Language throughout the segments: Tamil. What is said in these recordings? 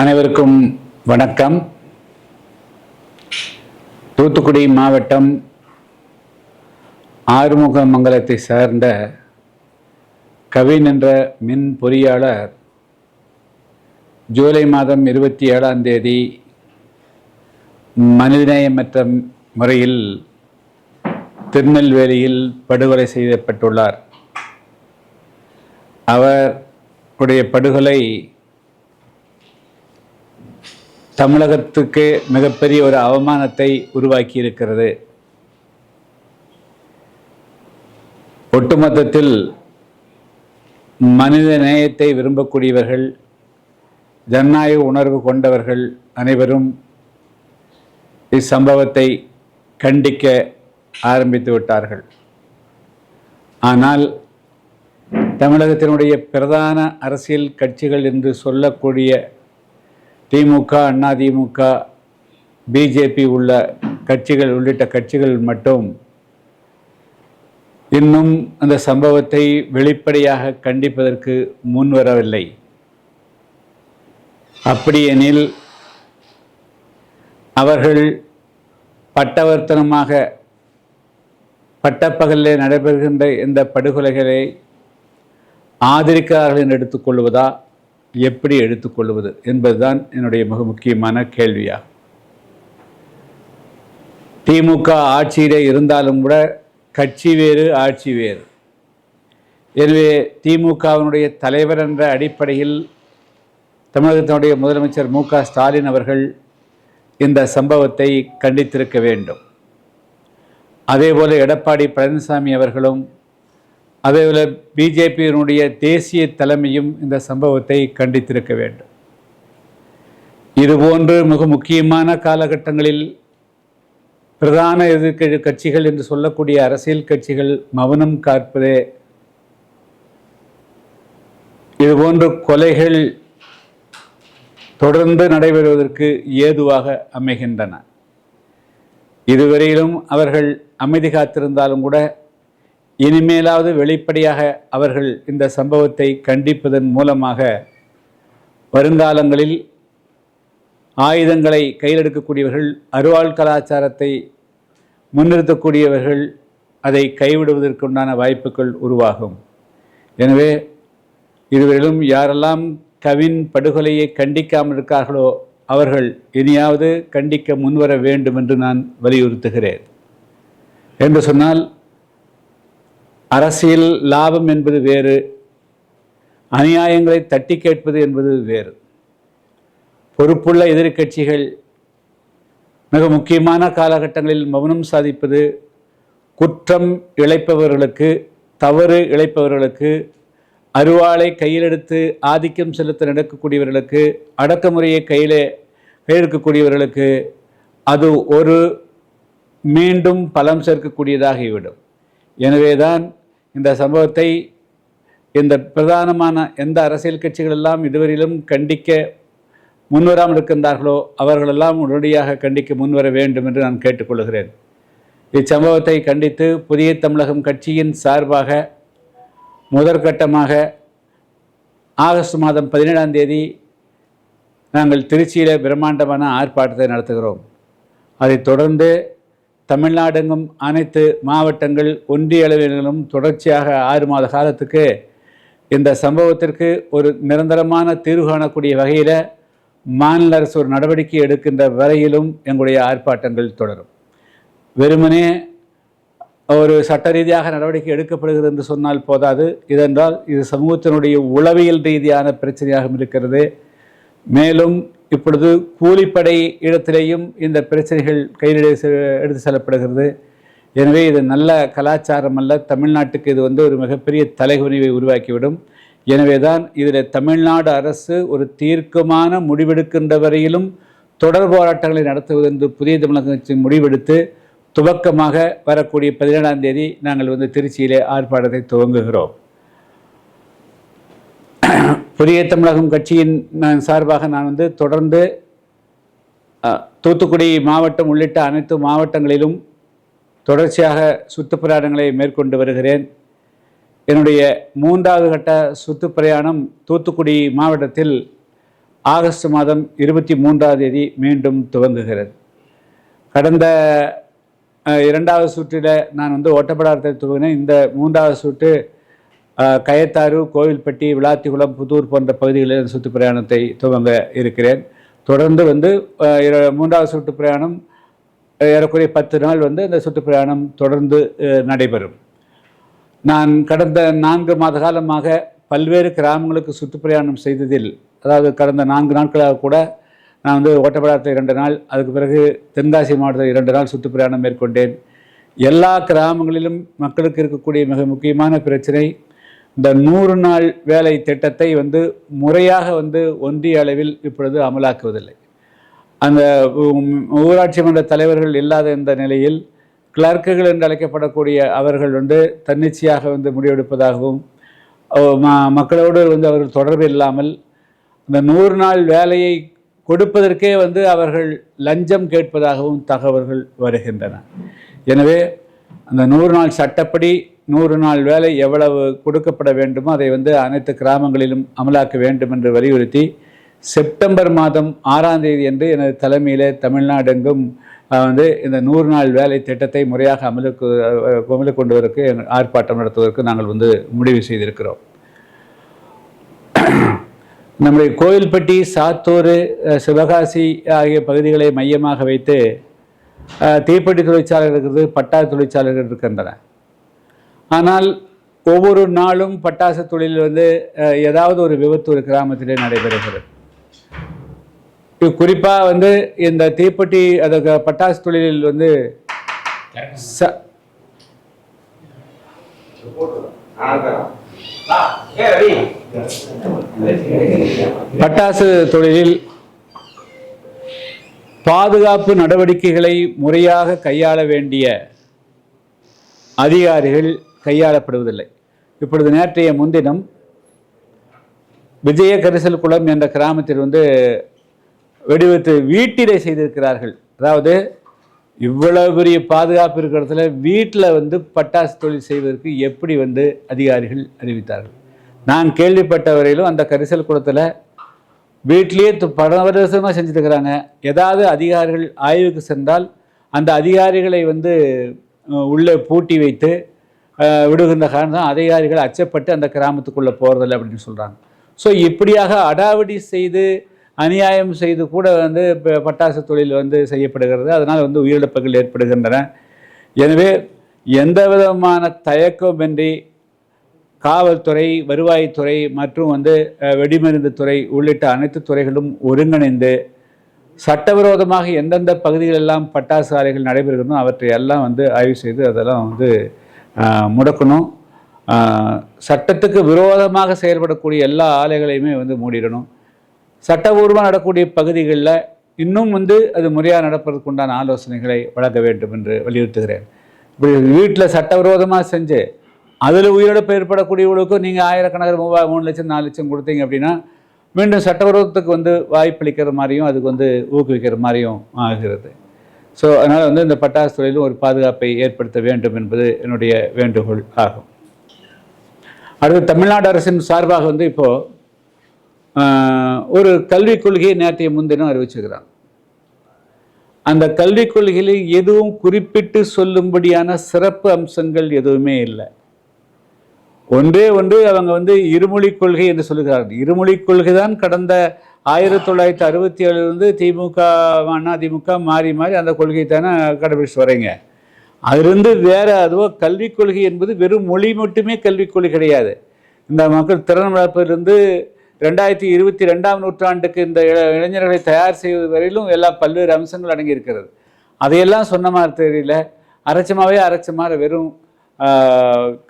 அனைவருக்கும் வணக்கம். தூத்துக்குடி மாவட்டம் ஆறுமுகமங்கலத்தை சார்ந்த கவின் என்ற மின் பொறியாளர் ஜூலை மாதம் இருபத்தி ஏழாம் தேதி மனிதநேயமற்ற முறையில் திருநெல்வேலியில் படுகொலை செய்யப்பட்டுள்ளார். அவருடைய படுகொலை தமிழகத்துக்கு மிகப்பெரிய ஒரு அவமானத்தை உருவாக்கி இருக்கிறது ஒட்டுமொத்தத்தில் மனித நேயத்தை விரும்பக்கூடியவர்கள் ஜனநாயக உணர்வு கொண்டவர்கள் அனைவரும் இச்சம்பவத்தை கண்டிக்க ஆரம்பித்து விட்டார்கள். ஆனால் தமிழகத்தினுடைய பிரதான அரசியல் கட்சிகள் என்று சொல்லக்கூடிய திமுக அண்ணா திமுக பிஜேபி உள்ள கட்சிகள் உள்ளிட்ட கட்சிகள் மட்டும் இன்னும் அந்த சம்பவத்தை வெளிப்படையாக கண்டிப்பதற்கு முன்வரவில்லை அப்படியெனில் அவர்கள் பட்டவர்த்தனமாக பட்டப்பகலிலே நடைபெறுகின்ற இந்த படுகொலைகளை ஆதரிக்கிறார்கள் என்று எடுத்துக்கொள்வதா எப்படி எடுத்துக்கொள்வது என்பதுதான் என்னுடைய மிக முக்கியமான கேள்வியாகும் திமுக ஆட்சியிலே இருந்தாலும் கூட கட்சி வேறு ஆட்சி வேறு. எனவே திமுகவினுடைய தலைவர் என்ற அடிப்படையில் தமிழகத்தினுடைய முதலமைச்சர் மு க ஸ்டாலின் அவர்கள் இந்த சம்பவத்தை கண்டித்திருக்க வேண்டும். அதேபோல எடப்பாடி பழனிசாமி அவர்களும் அதேபோல் பிஜேபியினுடைய தேசிய தலைமையும் இந்த சம்பவத்தை கண்டித்திருக்க வேண்டும். இதுபோன்று மிக முக்கியமான காலகட்டங்களில் பிரதான எதிர்க்க கட்சிகள் என்று சொல்லக்கூடிய அரசியல் கட்சிகள் மௌனம் காப்பதே இதுபோன்று கொலைகள் தொடர்ந்து நடைபெறுவதற்கு ஏதுவாக அமைகின்றன. இதுவரையிலும் அவர்கள் அமைதி காத்திருந்தாலும் கூட இனிமேலாவது வெளிப்படையாக அவர்கள் இந்த சம்பவத்தை கண்டிப்பதன் மூலமாக வருங்காலங்களில் ஆயுதங்களை கையில் எடுக்கக்கூடியவர்கள் அருவாள் கலாச்சாரத்தை முன்னிறுத்தக்கூடியவர்கள் அதை கைவிடுவதற்குண்டான வாய்ப்புகள் உருவாகும். எனவே இதுவரையிலும் யாரெல்லாம் கவின் படுகொலையை கண்டிக்காமல் இருக்கார்களோ அவர்கள் இனியாவது கண்டிக்க முன்வர வேண்டும் என்று நான் வலியுறுத்துகிறேன். என்று சொன்னால் அரசியல் லாபம் என்பது வேறு அநியாயங்களை தட்டி கேட்பது என்பது வேறு. பொறுப்புள்ள எதிர்க்கட்சிகள் மிக முக்கியமான காலகட்டங்களில் மௌனம் சாதிப்பது குற்றம் இழைப்பவர்களுக்கு தவறு இழைப்பவர்களுக்கு அருவாளை கையில் எடுத்து ஆதிக்கம் செலுத்த நடக்கக்கூடியவர்களுக்கு அடக்குமுறையை கையிலே கையெடுக்கக்கூடியவர்களுக்கு அது ஒரு மீண்டும் பலம் சேர்க்கக்கூடியதாகிவிடும். எனவேதான் இந்த சம்பவத்தை இந்த பிரதானமான எந்த அரசியல் கட்சிகள் எல்லாம் இதுவரையிலும் கண்டிக்க முன்வராமல் இருக்கின்றார்களோ அவர்களெல்லாம் உடனடியாக கண்டிக்க முன்வர வேண்டும் என்று நான் கேட்டுக்கொள்கிறேன். இச்சம்பவத்தை கண்டித்து புதிய தமிழகம் கட்சியின் சார்பாக முதற்கட்டமாக ஆகஸ்ட் மாதம் பதினேழாம் தேதி நாங்கள் திருச்சியில் பிரம்மாண்டமான ஆர்ப்பாட்டத்தை நடத்துகிறோம். அதைத் தொடர்ந்து தமிழ்நாடெங்கும் அனைத்து மாவட்டங்கள் ஒன்றிய அளவிலும் தொடர்ச்சியாக ஆறு மாத காலத்துக்கு இந்த சம்பவத்திற்கு ஒரு நிரந்தரமான தீர்வு காணக்கூடிய வகையில் மாநில அரசு ஒரு நடவடிக்கை எடுக்கின்ற வரையிலும் எங்களுடைய ஆர்ப்பாட்டங்கள் தொடரும். வெறுமனே ஒரு சட்ட ரீதியாக நடவடிக்கை எடுக்கப்படுகிறது என்று சொன்னால் போதாது. இதென்றால் இது சமூகத்தினுடைய உளவியல் ரீதியான பிரச்சனையாகவும் இருக்கிறது. மேலும் இப்பொழுது கூலிப்படை இடத்திலேயும் இந்த பிரச்சனைகள் கையில் எடுத்து செல்லப்படுகிறது. எனவே இது நல்ல கலாச்சாரம் அல்ல. தமிழ்நாட்டுக்கு இது வந்து ஒரு மிகப்பெரிய தலைகுனிவை உருவாக்கிவிடும். எனவே தான் இதில் தமிழ்நாடு அரசு ஒரு தீர்க்கமான முடிவெடுக்கின்ற வரையிலும் தொடர் போராட்டங்களை நடத்துவது என்று புதிய தமிழக கட்சி முடிவெடுத்து துவக்கமாக வரக்கூடிய பதினேழாம் தேதி நாங்கள் வந்து திருச்சியிலே ஆர்ப்பாட்டத்தை துவங்குகிறோம். புதிய தமிழகம் கட்சியின் நான் சார்பாக நான் வந்து தொடர்ந்து தூத்துக்குடி மாவட்டம் உள்ளிட்ட அனைத்து மாவட்டங்களிலும் தொடர்ச்சியாக சுற்றுப்பிரயாணங்களை மேற்கொண்டு வருகிறேன். என்னுடைய மூன்றாவது கட்ட சுற்றுப்பிரயாணம் தூத்துக்குடி மாவட்டத்தில் ஆகஸ்ட் மாதம் இருபத்தி மூன்றாம் தேதி மீண்டும் துவங்குகிறது. கடந்த இரண்டாவது சுற்றில் நான் வந்து ஒட்டப்படாரத்தை துவங்கினேன். இந்த மூன்றாவது சுற்று கயத்தாறு கோவில்பட்டி விளாத்திகுளம் புதூர் போன்ற பகுதிகளில் சுற்று பிரயாணத்தை துவங்க இருக்கிறேன். தொடர்ந்து வந்து மூன்றாவது சுற்று பிரயாணம் ஏறக்குறைய பத்து நாள் வந்து இந்த சுற்று பிரயாணம் தொடர்ந்து நடைபெறும். நான் கடந்த நான்கு மாத காலமாக பல்வேறு கிராமங்களுக்கு சுற்றுப்பிரயாணம் செய்ததில் அதாவது கடந்த நான்கு நாட்களாக கூட நான் வந்து ஓட்டப்படாத இரண்டு நாள் அதுக்கு பிறகு தென்காசி மாவட்டத்தில் இரண்டு நாள் சுற்றுப்பிரயாணம் மேற்கொண்டேன். எல்லா கிராமங்களிலும் மக்களுக்கு இருக்கக்கூடிய மிக முக்கியமான பிரச்சனை இந்த நூறு நாள் வேலை திட்டத்தை வந்து முறையாக வந்து ஒன்றிய அளவில் இப்பொழுது அமலாக்குவதில்லை. அந்த ஊராட்சி மன்ற தலைவர்கள் இல்லாத இந்த நிலையில் கிளர்க்குகள் என்று அழைக்கப்படக்கூடிய அவர்கள் வந்து தன்னிச்சையாக வந்து முடிவெடுப்பதாகவும் ம- மக்களோடு வந்து அவர்கள் தொடர்பு இல்லாமல் இந்த நூறு நாள் வேலையை கொடுப்பதற்கே வந்து அவர்கள் லஞ்சம் கேட்பதாகவும் தகவல்கள் வருகின்றன. எனவே அந்த நூறு நாள் சட்டப்படி நூறு நாள் வேலை எவ்வளவு கொடுக்கப்பட வேண்டுமோ அதை வந்து அனைத்து கிராமங்களிலும் அமலாக்க வேண்டும் என்று வலியுறுத்தி செப்டம்பர் மாதம் ஆறாம் தேதி என்று எனது தலைமையில் தமிழ்நாடெங்கும் வந்து இந்த நூறு நாள் வேலை திட்டத்தை முறையாக அமலுக்கு அமலுக்கு கொண்டு எங்கள் ஆர்ப்பாட்டம் நடத்துவதற்கு நாங்கள் வந்து முடிவு செய்திருக்கிறோம். நம்முடைய கோயில்பட்டி சாத்தூர் சிவகாசி ஆகிய பகுதிகளை மையமாக வைத்து அஹ், தீப்பெட்டி தொழிற்சாலைகள் இருக்கிறது பட்டாசு தொழிற்சாலைகள் இருக்கின்றன. ஆனால் ஒவ்வொரு நாளும் பட்டாசு தொழில் வந்து ஏதாவது ஒரு விபத்து ஒரு கிராமத்திலே நடைபெறுகிறது. இது குறிப்பாக வந்து இந்த தீப்பெட்டி அது பட்டாசு தொழிலில் வந்து ச பட்டாசு தொழிலில் பாதுகாப்பு நடவடிக்கைகளை முறையாக கையாள வேண்டிய அதிகாரிகள் கையாளப்படுவதில்லை. இப்பொழுது நேற்றைய முன்தினம் விஜய கரிசல் குளம் என்ற கிராமத்தில் வந்து வெடிவித்து வீட்டிலே செய்திருக்கிறார்கள். அதாவது இவ்வளவு பெரிய பாதுகாப்பு இருக்கிறதுல வீட்டில் வந்து பட்டாசு தொழில் செய்வதற்கு எப்படி வந்து அதிகாரிகள் அறிவித்தார்கள்? நான் கேள்விப்பட்ட வரையிலும் அந்த கரிசல் குளத்தில் வீட்டிலேயே பரவரசமாக பல வருஷமாக செஞ்சுட்டு இருக்கிறாங்க ஏதாவது அதிகாரிகள் ஆய்வுக்கு சென்றால் அந்த அதிகாரிகளை வந்து உள்ளே பூட்டி வைத்து விடுகின்ற காரணம் தான் அதிகாரிகள் அச்சப்பட்டு அந்த கிராமத்துக்குள்ளே போகிறதில்ல அப்படின்னு சொல்கிறாங்க ஸோ இப்படியாக அடாவடி செய்து அநியாயம் செய்து கூட வந்து இப்போ பட்டாசு தொழில் வந்து செய்யப்படுகிறது. அதனால் வந்து உயிரிழப்புகள் ஏற்படுகின்றன. எனவே எந்த விதமான தயக்கமின்றி காவல்துறை வருவாய்த்துறை மற்றும் வந்து வெடிமருந்து துறை உள்ளிட்ட அனைத்து துறைகளும் ஒருங்கிணைந்து சட்டவிரோதமாக எந்தெந்த பகுதிகளெல்லாம் பட்டாசு ஆலைகள் நடைபெறுகிறதோ அவற்றை எல்லாம் வந்து ஆய்வு செய்து அதெல்லாம் வந்து முடக்கணும். சட்டத்துக்கு விரோதமாக செயல்படக்கூடிய எல்லா ஆலைகளையுமே வந்து மூடிடணும். சட்டபூர்வமாக நடக்கக்கூடிய பகுதிகளில் இன்னும் வந்து அது முறையாக நடப்பதற்கு உண்டான ஆலோசனைகளை வழங்க வேண்டும் என்று வலியுறுத்துகிறேன். இப்படி வீட்டில் சட்டவிரோதமாக செஞ்சு அதில் உயிரிழப்பு ஏற்படக்கூடியவர்களுக்கும் நீங்கள் ஆயிரக்கணக்கில் மூவா மூணு லட்சம் நாலு லட்சம் கொடுத்தீங்க அப்படின்னா மீண்டும் சட்டவிரோதத்துக்கு வந்து வாய்ப்பளிக்கிற மாதிரியும் அதுக்கு வந்து ஊக்குவிக்கிற மாதிரியும் ஆகிறது. ஸோ அதனால் வந்து இந்த பட்டாசு தொழிலும் ஒரு பாதுகாப்பை ஏற்படுத்த வேண்டும் என்பது என்னுடைய வேண்டுகோள் ஆகும். அடுத்து தமிழ்நாடு அரசின் சார்பாக வந்து இப்போது ஒரு கல்விக் கொள்கையை நேற்றைய முன்தினம் அறிவிச்சுக்கிறாங்க அந்த கல்விக் கொள்கையில் எதுவும் குறிப்பிட்டு சொல்லும்படியான சிறப்பு அம்சங்கள் எதுவுமே இல்லை. ஒன்றே ஒன்று அவங்க வந்து இருமொழிக் கொள்கை என்று சொல்லுகிறார்கள். இருமொழிக் கொள்கை தான் கடந்த ஆயிரத்தி தொள்ளாயிரத்தி அறுபத்தி ஏழுலேருந்து திமுக அண்ணா திமுக மாறி மாறி அந்த கொள்கை தானே கடைபிடிச்சு வரீங்க அதிலிருந்து வேறு அதுவோ கல்விக் கொள்கை என்பது வெறும் மொழி மட்டுமே கல்விக் கொள்கை கிடையாது. இந்த மக்கள் திறன் வளர்ப்பிலிருந்து ரெண்டாயிரத்தி இருபத்தி ரெண்டாம் நூற்றாண்டுக்கு இந்த இளைஞர்களை தயார் செய்வது வரையிலும் எல்லாம் பல்வேறு அம்சங்கள் அடங்கி இருக்கிறது அதையெல்லாம் சொன்ன மாதிரி தெரியல. அரைச்சமாவே அரைச்ச மாதிரி வெறும்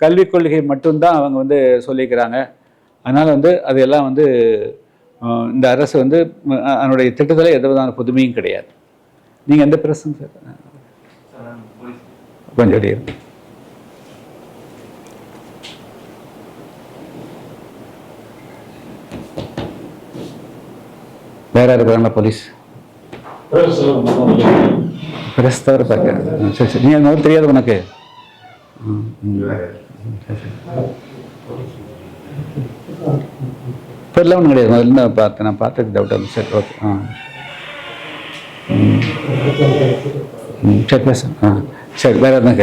கல்விக் கொள்கை மட்டும்தான் அவங்க வந்து சொல்லிக்கிறாங்க. அதனால் வந்து அதையெல்லாம் வந்து இந்த அரசு வந்து அதனுடைய திட்டத்தில் எந்த விதமான புதுமையும் கிடையாது. நீங்கள் எந்த பிரச்சனை சார்? கொஞ்சம் இருங்க. வேற யார் இருக்காங்களா போலீஸ்? பிரஸ் தவிர பார்க்க சரி சரி. நீ மாதிரி தெரியாது உனக்கு. இப்போல்லாம் ஒன்றும் கிடையாது. முதல்ல நான் பார்த்தேன். நான் பார்த்தது டவுட் வந்து சரி ஓகே ஆ. ம். சரி பேச. ஆ. சரி வேறு எதுவும்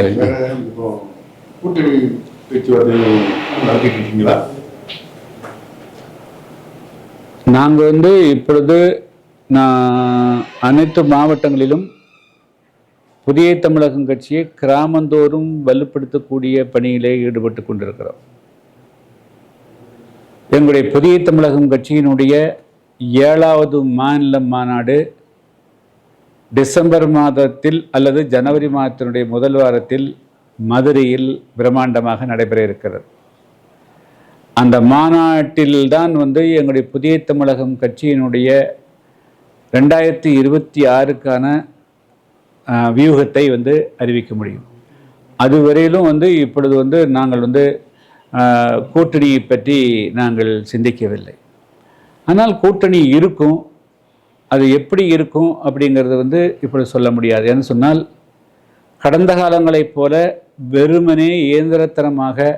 இப்போ கூட்டணி பேச்சுவார்த்தை நடத்திட்டு நாங்கள் வந்து இப்பொழுது நான் அனைத்து மாவட்டங்களிலும் புதிய தமிழகம் கட்சியை கிராமந்தோறும் வலுப்படுத்தக்கூடிய பணியிலே ஈடுபட்டு கொண்டிருக்கிறோம். எங்களுடைய புதிய தமிழகம் கட்சியினுடைய ஏழாவது மாநில மாநாடு டிசம்பர் மாதத்தில் அல்லது ஜனவரி மாதத்தினுடைய முதல் வாரத்தில் மதுரையில் பிரம்மாண்டமாக நடைபெற இருக்கிறது. அந்த மாநாட்டில்தான் வந்து எங்களுடைய புதிய தமிழகம் கட்சியினுடைய ரெண்டாயிரத்தி இருபத்தி ஆறுக்கான வியூகத்தை வந்து அறிவிக்க முடியும். அதுவரையிலும் வந்து இப்பொழுது வந்து நாங்கள் வந்து கூட்டணியை பற்றி நாங்கள் சிந்திக்கவில்லை. ஆனால் கூட்டணி இருக்கும் அது எப்படி இருக்கும் அப்படிங்கிறது வந்து இப்பொழுது சொல்ல முடியாது. ஏன்னு சொன்னால் கடந்த காலங்களைப் போல வெறுமனே இயந்திரத்தனமாக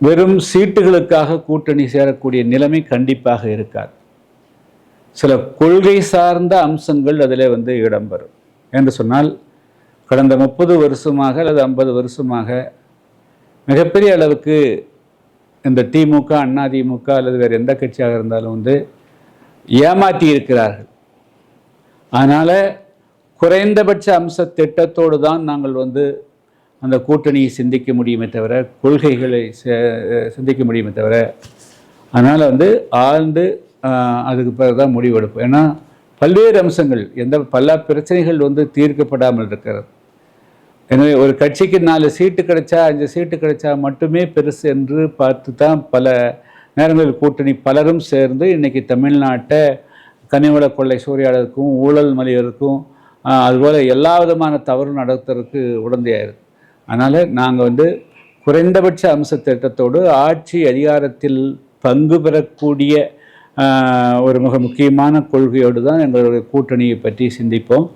வெறும் சீட்டுகளுக்காக கூட்டணி சேரக்கூடிய நிலைமை கண்டிப்பாக இருக்காது. சில கொள்கை சார்ந்த அம்சங்கள் அதில் வந்து இடம்பெறும். என்று சொன்னால் கடந்த முப்பது வருஷமாக அல்லது ஐம்பது வருஷமாக மிகப்பெரிய அளவுக்கு இந்த திமுக அண்ணா திமுக அல்லது வேறு எந்த கட்சியாக இருந்தாலும் வந்து ஏமாற்றி இருக்கிறார்கள். அதனால் குறைந்தபட்ச அம்ச திட்டத்தோடு தான் நாங்கள் வந்து அந்த கூட்டணியை சிந்திக்க முடியுமே தவிர கொள்கைகளை சிந்திக்க முடியுமே தவிர அதனால் வந்து ஆழ்ந்து அதுக்கு பிறகு தான் முடிவெடுப்போம் ஏன்னா பல்வேறு அம்சங்கள் எந்த பல பிரச்சனைகள் வந்து தீர்க்கப்படாமல் இருக்கிறது. எனவே ஒரு கட்சிக்கு நாலு சீட்டு கிடைச்சா அஞ்சு சீட்டு கிடைச்சா மட்டுமே பெருசு என்று பார்த்து தான் பல நேரங்களில் கூட்டணி பலரும் சேர்ந்து இன்னைக்கு தமிழ்நாட்டை கனிவள கொள்ளை சூறையாடலுக்கும் ஊழல் மலிவருக்கும் அதுபோல் எல்லா விதமான தவறும் நடத்துறதுக்கு உடந்தையாயிருக்கு. அதனால் நாங்கள் வந்து குறைந்தபட்ச அம்ச திட்டத்தோடு ஆட்சி அதிகாரத்தில் பங்கு பெறக்கூடிய ஒரு மிக முக்கியமான கொள்கையோடு தான் எங்களுடைய கூட்டணியை பற்றி சிந்திப்போம்.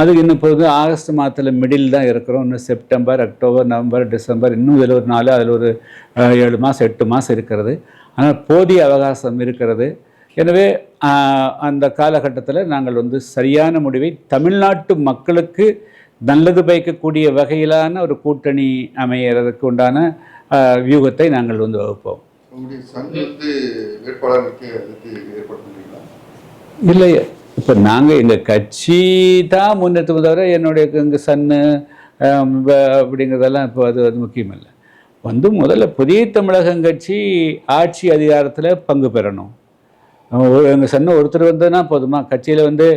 அது இன்னும் பொழுது ஆகஸ்ட் மாதத்தில் மிடில் தான் இருக்கிறோம். இன்னும் செப்டம்பர் அக்டோபர் நவம்பர் டிசம்பர் இன்னும் இதில் ஒரு நாலு அதில் ஒரு ஏழு மாதம் எட்டு மாதம் இருக்கிறது. ஆனால் போதிய அவகாசம் இருக்கிறது. எனவே அந்த காலகட்டத்தில் நாங்கள் வந்து சரியான முடிவை தமிழ்நாட்டு மக்களுக்கு நல்லது பயக்கக்கூடிய வகையிலான ஒரு கூட்டணி அமையறதுக்கு உண்டான வியூகத்தை நாங்கள் வந்து வகுப்போம். உங்களுடைய சன் வந்து வேட்பாளர் நிற்க இப்போ நாங்கள் எங்கள் கட்சி தான் முன்னெடுத்து தவிர என்னுடைய எங்கள் சன்னு அப்படிங்கிறதெல்லாம் இப்போ அது அது முக்கியம் இல்லை வந்து முதல்ல புதிய தமிழகம் கட்சி ஆட்சி அதிகாரத்தில் பங்கு பெறணும். எங்கள் சன்னு ஒருத்தர் வந்ததுன்னா போதுமா? கட்சியில் வந்து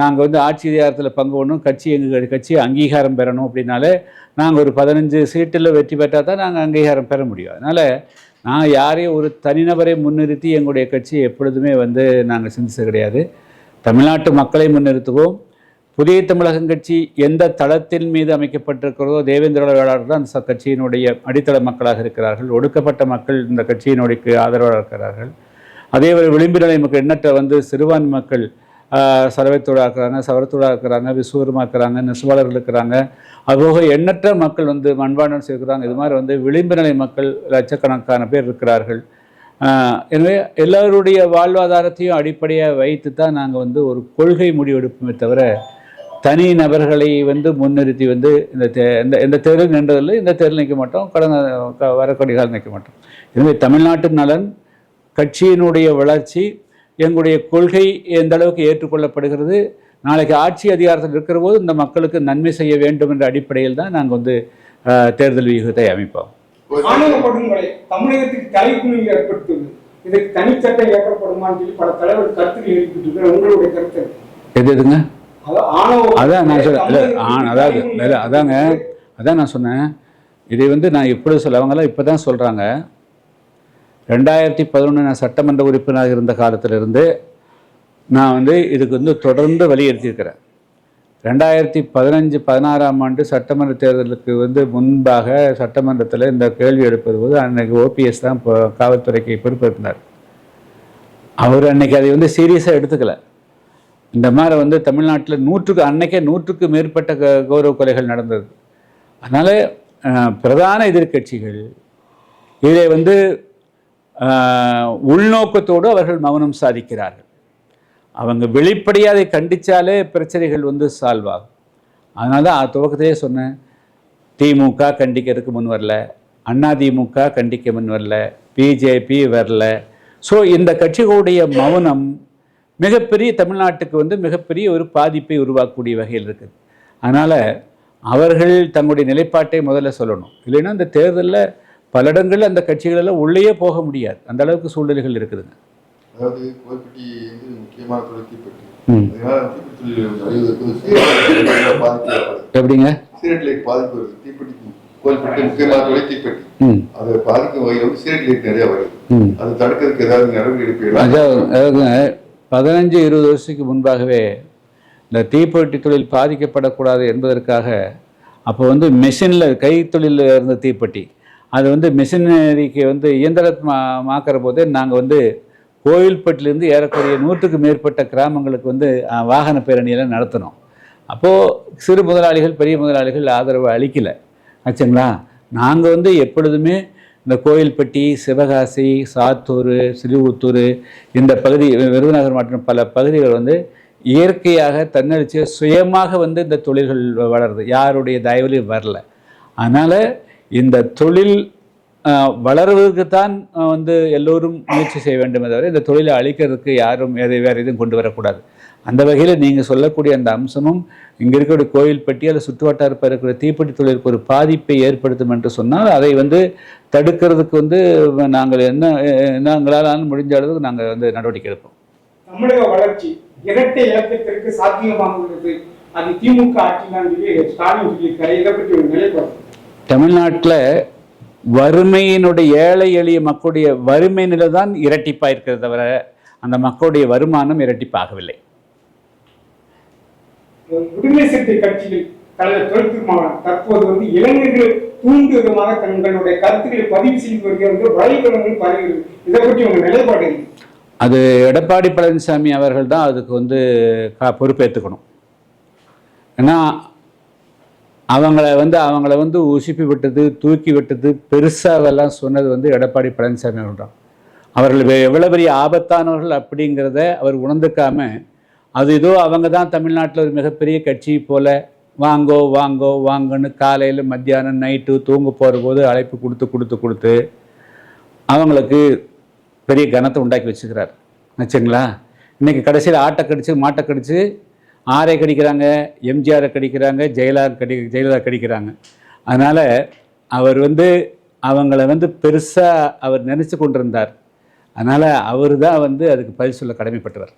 நாங்கள் வந்து ஆட்சி அதிகாரத்தில் பங்கு பண்ணணும் கட்சி எங்கள் கட்சி அங்கீகாரம் பெறணும் அப்படின்னாலே நாங்கள் ஒரு பதினஞ்சு சீட்டில் வெற்றி பெற்றால் தான் நாங்கள் அங்கீகாரம் பெற முடியும். அதனால் நான் யாரையும் ஒரு தனிநபரை முன்னிறுத்தி எங்களுடைய கட்சி எப்பொழுதுமே வந்து நாங்கள் சிந்திச்சது கிடையாது. தமிழ்நாட்டு மக்களை முன்னிறுத்துவோம். புதிய தமிழகம் கட்சி எந்த தளத்தின் மீது அமைக்கப்பட்டிருக்கிறதோ தேவேந்திர தான் அந்த கட்சியினுடைய அடித்தள மக்களாக இருக்கிறார்கள். ஒடுக்கப்பட்ட மக்கள் இந்த கட்சியினுடைய ஆதரவாக இருக்கிறார்கள். அதே ஒரு விளிம்பு நிலை மக்கள் எண்ணற்ற வந்து சிறுபான்மை மக்கள் சரவைத்தூடாக்குறாங்க இருக்கிறாங்க சவரத்தோடாக இருக்கிறாங்க இருக்கிறாங்க நெசுவாளர்கள் இருக்கிறாங்க. அதுபோக எண்ணற்ற மக்கள் வந்து மண்பாண்டம் சேர்க்கிறாங்க இது மாதிரி வந்து விளிம்பு நிலை மக்கள் லட்சக்கணக்கான பேர் இருக்கிறார்கள். எனவே எல்லோருடைய வாழ்வாதாரத்தையும் அடிப்படையாக வைத்து தான் நாங்கள் வந்து ஒரு கொள்கை முடிவெடுப்போமே தவிர தனி நபர்களை வந்து முன்னிறுத்தி வந்து இந்த தே இந்த இந்த தேர்தல் நின்றதில்லை. இந்த தேர்தல் நிற்க மாட்டோம். கடந்த வரக்கூடிய காலம் நிற்க மாட்டோம். எனவே தமிழ்நாட்டு நலன் கட்சியினுடைய வளர்ச்சி எங்களுடைய கொள்கை எந்த அளவுக்கு ஏற்றுக்கொள்ளப்படுகிறது நாளைக்கு ஆட்சி அதிகாரத்தில் இருக்கிற போது இந்த மக்களுக்கு நன்மை செய்ய வேண்டும் என்ற அடிப்படையில் தான் நாங்கள் வந்து தேர்தல் வியூகத்தை அமைப்போம். தமிழகத்துக்கு தலைக்குழு ஏற்படுத்துவது இதுக்கு தனிச்சட்டம் ஏற்றப்படுமான்னு சொல்லி பல தலைவர் எழுப்பிட்டு இருக்கிற உங்களுடைய கருத்து? எது எதுங்க? அதான் நான் சொல்ல அதாவது அதாங்க. அதான் நான் சொன்னேன். இதை வந்து நான் எப்பொழுது சொல்ல அவங்களாம் இப்போ தான் சொல்கிறாங்க ரெண்டாயிரத்தி பதினொன்று நான் சட்டமன்ற உறுப்பினராக இருந்த காலத்திலிருந்து நான் வந்து இதுக்கு வந்து தொடர்ந்து வலியுறுத்தியிருக்கிறேன். ரெண்டாயிரத்தி பதினஞ்சு பதினாறாம் ஆண்டு சட்டமன்ற தேர்தலுக்கு வந்து முன்பாக சட்டமன்றத்தில் இந்த கேள்வி எழுப்பது போது அன்னைக்கு ஓபிஎஸ் தான் இப்போ காவல்துறைக்கு பொறுப்பேற்றினார் அவர் அன்னைக்கு அதை வந்து சீரியஸாக எடுத்துக்கல. இந்த மாதிரி வந்து தமிழ்நாட்டில் நூற்றுக்கு அன்னைக்கே நூற்றுக்கு மேற்பட்ட க- கௌரவ கொலைகள் நடந்தது. அதனால் பிரதான எதிர்க்கட்சிகள் இதை வந்து உள்நோக்கத்தோடு அவர்கள் மௌனம் சாதிக்கிறார்கள். அவங்க வெளிப்படையாக அதை கண்டிச்சாலே பிரச்சனைகள் வந்து சால்வ் ஆகும். அதனால தான் துவக்கத்திலே சொன்னேன் திமுக கண்டிக்கிறதுக்கு முன் வரல அதிமுக கண்டிக்க முன் வரல பிஜேபி வரல. ஸோ இந்த கட்சிகளுடைய மௌனம் மிகப்பெரிய தமிழ்நாட்டுக்கு வந்து மிகப்பெரிய ஒரு பாதிப்பை உருவாக்கக்கூடிய வகையில் இருக்குது. அதனால் அவர்கள் தங்களுடைய நிலைப்பாட்டை முதல்ல சொல்லணும். இல்லைன்னா இந்த தேர்தலில் பல இடங்களில் அந்த கட்சிகளெல்லாம் உள்ளேயே போக முடியாது. அந்த அளவுக்கு சூழ்நிலைகள் இருக்குதுங்க. அதாவது கோல்பட்டி முக்கியமான பாதிப்பு ஏற்படுது. எப்படிங்க? சீரட் லைட் பாதிப்பு வருது. தீப்பெட்டி கோல்பட்டி முக்கியமான ம். அதை பாதிக்கும் வகையில் வந்து சீரட் லைட் நிறைய வருது. அதை தடுக்கிறதுக்கு ஏதாவது நடவடிக்கை எடுப்பீங்களா பதினஞ்சு இருபது வருஷத்துக்கு முன்பாகவே இந்த தீப்பெட்டி தொழில் பாதிக்கப்படக்கூடாது என்பதற்காக அப்போ வந்து மெஷினில் கைத்தொழிலில் இருந்த தீப்பெட்டி. அது வந்து மிஷினரிக்கு வந்து இயந்திரமா மாக்கிற போதே நாங்கள் வந்து கோயில்பட்டிலேருந்து ஏறக்குறைய நூற்றுக்கு மேற்பட்ட கிராமங்களுக்கு வந்து வாகன பேரணியெல்லாம் நடத்தினோம். அப்போது சிறு முதலாளிகள் பெரிய முதலாளிகள் ஆதரவு அளிக்கலை. ஆச்சுங்களா? நாங்கள் வந்து எப்பொழுதுமே இந்த கோயில்பட்டி சிவகாசி சாத்தூர் சிறுவத்தூர் இந்த பகுதி விருதுநகர் மற்றும் பல பகுதிகள் வந்து இயற்கையாக தன்னடிச்சு சுயமாக வந்து இந்த தொழில்கள் வளருது. யாருடைய தயவுலையும் வரல. அதனால் இந்த தொழில் வளர்வதற்கு தான் வந்து எல்லோரும் முயற்சி செய்ய வேண்டுமே தவிர இந்த தொழிலை அழிக்கிறதுக்கு யாரும் எதை வேறு எதுவும் கொண்டு வரக்கூடாது. அந்த வகையில் நீங்கள் சொல்லக்கூடிய அந்த அம்சமும் இங்கே இருக்கக்கூடிய கோயில்பட்டி அல்லது சுற்றுவட்டாரப்ப இருக்கிற தீப்பெட்டி தொழிலுக்கு ஒரு பாதிப்பை ஏற்படுத்தும் என்று சொன்னால் அதை வந்து தடுக்கிறதுக்கு வந்து நாங்கள் என்ன என்ன எங்களால் முடிஞ்ச அளவுக்கு நாங்கள் வந்து நடவடிக்கை எடுப்போம். தமிழக வளர்ச்சி இரட்டை இலக்கத்திற்கு சாத்தியமாகுகிறது அது திமுக ஆட்சிதான் சொல்லி ஸ்டாலின் சொல்லியிருக்காரு. இதை பற்றி ஒரு நிலைப்பாடு. தமிழ்நாட்டில் வறுமையினுடைய ஏழை எளிய மக்களுடைய வறுமை நிலை தான் இரட்டிப்பாக இருக்கிறது தவிர அந்த மக்களுடைய வருமானம் இரட்டிப்பாகவில்லை விடுதலை சிறுத்தை கட்சியில் தலைவர் தொழில் திருமாவளவன் தற்போது வந்து இளைஞர்கள் தூண்டு விதமாக தங்களுடைய கருத்துக்களை பதிவு செய்து வருகிறது வலைதளங்கள் பரவுகிறது இதை பற்றி உங்க நிலைப்பாடு? அது எடப்பாடி பழனிசாமி அவர்கள் தான் அதுக்கு வந்து பொறுப்பேற்றுக்கணும் ஏன்னா அவங்கள வந்து அவங்கள வந்து உசுப்பி விட்டது தூக்கி விட்டது பெருசாகலாம் சொன்னது வந்து எடப்பாடி பழனிசாமி அவர்கள் தான் அவர்கள் எவ்வளோ பெரிய ஆபத்தானவர்கள் அப்படிங்கிறத அவர் உணர்ந்துக்காம அது ஏதோ அவங்க தான் தமிழ்நாட்டில் ஒரு மிகப்பெரிய கட்சி போல் வாங்கோ வாங்கோ வாங்கன்னு காலையில் மத்தியானம் நைட்டு தூங்க போகிற போது அழைப்பு கொடுத்து கொடுத்து கொடுத்து அவங்களுக்கு பெரிய கனத்தை உண்டாக்கி வச்சுக்கிறார். வச்சுங்களா இன்றைக்கி கடைசியில் ஆட்டை கடிச்சு மாட்டை கடிச்சு ஆரை கடிக்கிறாங்க எம்ஜிஆரை கடிக்கிறாங்க ஜெயலலிதா கடி ஜெயலலிதா கடிக்கிறாங்க. அதனால் அவர் வந்து அவங்கள வந்து பெருசாக அவர் நினச்சி கொண்டிருந்தார். அதனால் அவர் தான் வந்து அதுக்கு பதில் சொல்ல கடமைப்பட்டவர்.